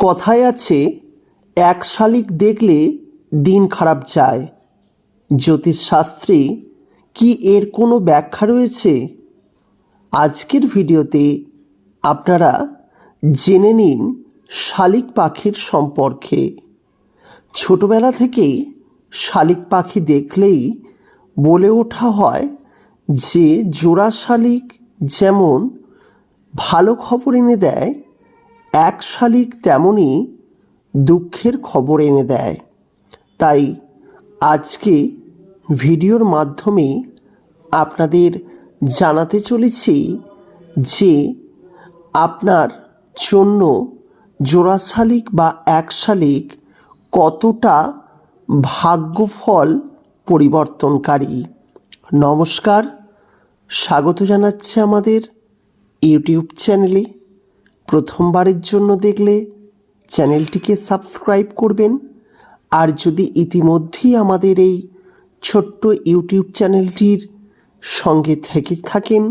কথায় আছে, এক শালিক দেখলে দিন খারাপ যায়। জ্যোতিষশাস্ত্রে কি এর কোনো ব্যাখ্যা রয়েছে? আজকের ভিডিওতে আপনারা জেনে নিন শালিক পাখির সম্পর্কে। ছোটবেলা থেকেই শালিক পাখি দেখলেই বলে ওঠা হয় যে জোড়া শালিক যেমন ভালো খবর এনে দেয় এক শালিক তেমনই দুঃখের খবর এনে দেয়। তাই আজকে ভিডিওর মাধ্যমে আপনাদের জানাতে চলেছি যে আপনার জন্য জোড়া শালিক বা এক শালিক কতটা ভাগ্যফল পরিবর্তনকারী। নমস্কার, স্বাগত জানাচ্ছে আমাদের ইউটিউব চ্যানেলে। প্রথমবারের জন্য দেখলে চ্যানেলটিকে সাবস্ক্রাইব করবেন। আর যদি ইতিমধ্যেই আমাদের এই ছোট্ট ইউটিউব চ্যানেলটির সঙ্গে থেকে থাকেন,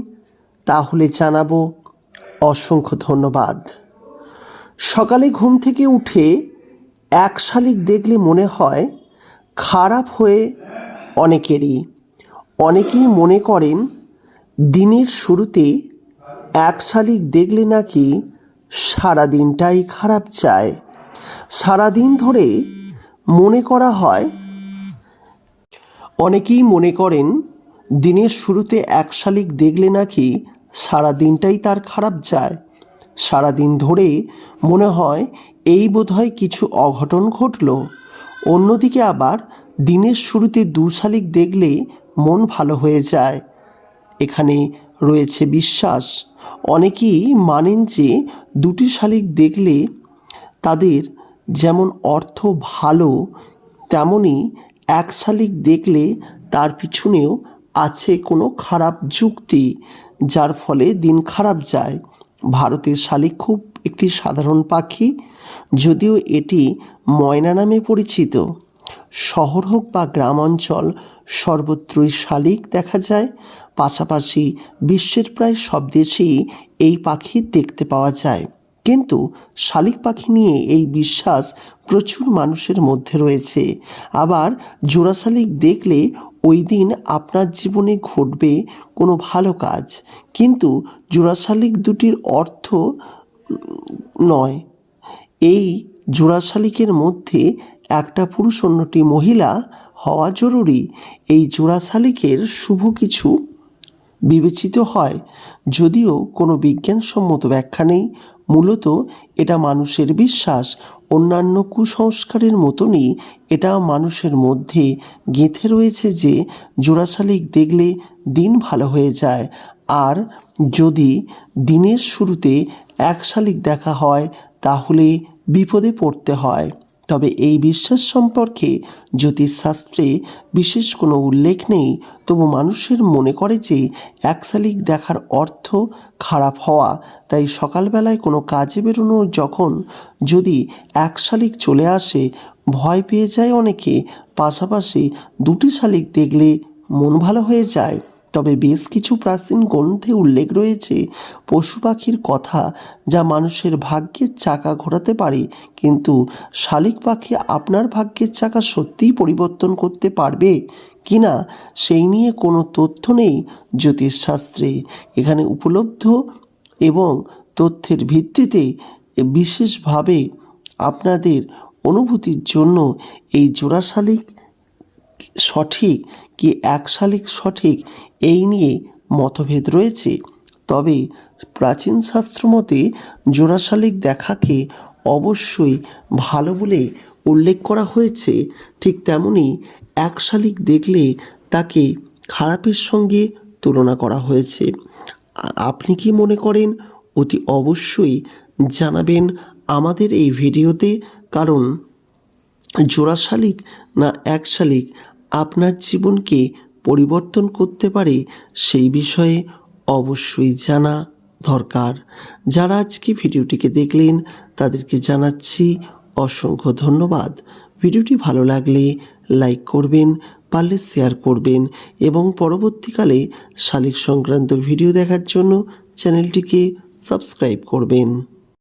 তাহলে জানাব অসংখ্য ধন্যবাদ। সকালে ঘুম থেকে উঠে এক শালিক দেখলে মনে হয় খারাপ হয়ে অনেকেরই, অনেকেই মনে করেন দিনের শুরুতে এক শালিক দেখলে নাকি সারা দিনটাই খারাপ যায় সারাদিন ধরে মনে করা হয়, অনেকেই মনে করেন, দিনের শুরুতে এক শালিক দেখলে নাকি সারা দিনটাই তার খারাপ যায়। সারা দিন ধরে মনে হয়, এই বোধহয় কিছু অঘটন ঘটল। অন্যদিকে আবার দিনের শুরুতে দু শালিক দেখলে মন ভালো হয়ে যায়। এখানে রয়েছে বিশ্বাস। অনেকেই মানেন যে দুটি শালিক দেখলে তাদের যেমন অর্থ ভালো, তেমনি এক শালিক দেখলে তার পিছনেও আছে কোনো খারাপ যুক্তি, যার ফলে দিন খারাপ যায়। ভারতের শালিক খুব একটি সাধারণ পাখি, যদিও এটি ময়না নামে পরিচিত। শহর হোক বা গ্রাম অঞ্চল সর্বত্রই শালিক দেখা যায়। পাশাপাশি বিশ্বের প্রায় সব দেশেই এই পাখি দেখতে পাওয়া যায়। কিন্তু শালিক পাখি নিয়ে এই বিশ্বাস প্রচুর মানুষের মধ্যে রয়েছে। আবার জোড়া শালিক দেখলে ওই দিন আপনার জীবনে ঘটবে কোনো ভালো কাজ। কিন্তু জোড়া শালিক দুটির অর্থ নয়। এই জোড়া শালিকের মধ্যে একটা পুরুষ অন্যটি মহিলা হওয়া জরুরি। এই জোড়া শালিকের শুভ কিছু বিবেচিত হয়। যদিও কোনো বিজ্ঞানসম্মত ব্যাখ্যা নেই। মূলত এটা মানুষের বিশ্বাস। অন্যান্য কুসংস্কারের মতনই এটা মানুষের মধ্যে গেঁথে রয়েছে যে জোড়া শালিক দেখলে দিন ভালো হয়ে যায়। আর যদি দিনের শুরুতে এক শালিক দেখা হয়, তাহলে বিপদে পড়তে হয়। তবে এই বিশ্বাস সম্পর্কে জ্যোতিষশাস্ত্রে বিশেষ কোনো উল্লেখ নেই, তবু মানুষের মনে করে যে এক শালিক দেখার অর্থ খারাপ হওয়া। তাই সকালবেলায় কোনো কাজে বেরোনো যখন যদি এক শালিক চলে আসে, ভয় পেয়ে যায় অনেকে। পাশাপাশি দুটি শালিক দেখলে মন ভালো হয়ে যায়। তবে বেশ কিছু প্রাচীন গ্রন্থে উল্লেখ রয়েছে পশু পাখির কথা যা মানুষের ভাগ্যের চাকা ঘোরাতে পারে, কিন্তু শালিক পাখি আপনার ভাগ্যের চাকা সত্যিই পরিবর্তন করতে পারবে কি না সেই নিয়ে কোনো তথ্য নেই জ্যোতিষশাস্ত্রে। এখানে উপলব্ধ এবং তথ্যের ভিত্তিতে বিশেষভাবে আপনাদের অনুভূতির জন্য এই জোড়া শালিক সঠিক কি এক শালিক সঠিক এই নিয়ে মতভেদ রয়েছে? তবে প্রাচীন শাস্ত্র মতে জোড়া শালিক দেখাকে অবশ্যই ভালো বলে উল্লেখ করা হয়েছে। ঠিক তেমনি এক শালিক দেখলে তাকে খারাপের সঙ্গে তুলনা করা হয়েছে। আপনি কি মনে করেন? অতি অবশ্যই জানাবেন আমাদের এই ভিডিওতে, কারণ জোড়া শালিক না এক শালিক আপনার জীবনকে পরিবর্তন করতে পারে সেই বিষয়ে অবশ্যই জানা দরকার। যারা আজকে ভিডিওটিকে দেখলেন, তাদেরকে জানাচ্ছি অসংখ্য ধন্যবাদ। ভিডিওটি ভালো লাগলে লাইক করবেন, পারলে শেয়ার করবেন এবং পরবর্তীকালে শালিক সংক্রান্ত ভিডিও দেখার জন্য চ্যানেলটিকে সাবস্ক্রাইব করবেন।